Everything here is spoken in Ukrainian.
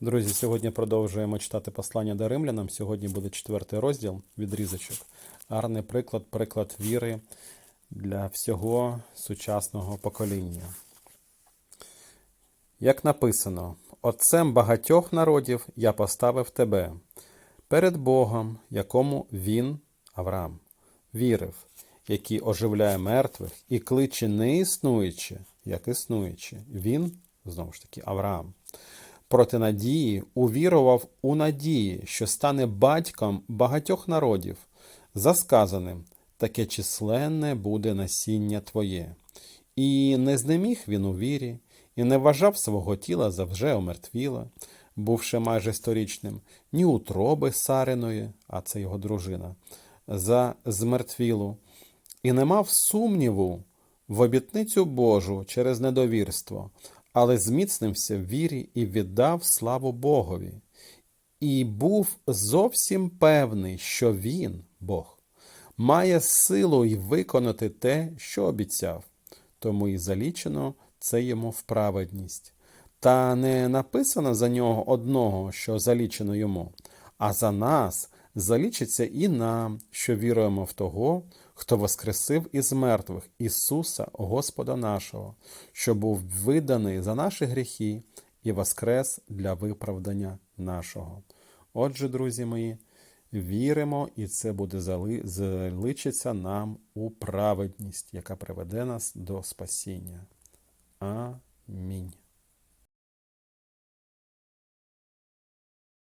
Друзі, сьогодні продовжуємо читати послання до римлянам. Сьогодні буде четвертий розділ відрізочок. Гарний приклад, приклад віри для всього сучасного покоління. Як написано, Отцем багатьох народів я поставив тебе перед Богом, якому він, Авраам, вірив, який оживляє мертвих і кличе не існуючи, як існуючи. Він, знову ж таки, Авраам проти надії увірував у надії, що стане батьком багатьох народів, за сказаним, таке численне буде насіння твоє. І не знеміг він у вірі, і не вважав свого тіла за вже омертвіла, бувши майже сторічним, ні утроби Сариної, а це його дружина, за змертвілу, і не мав сумніву в обітницю Божу через недовірство, але зміцнився в вірі і віддав славу Богові, і був зовсім певний, що він, Бог, має силу й виконати те, що обіцяв, тому і залічено це йому в праведність. Та не написано за нього одного, що залічено йому, а за нас залічиться і нам, що віруємо в того, хто воскресив із мертвих Ісуса, Господа нашого, що був виданий за наші гріхи і воскрес для виправдання нашого. Отже, друзі мої, віримо, і це буде зали- заличиться нам у праведність, яка приведе нас до спасіння. Амінь.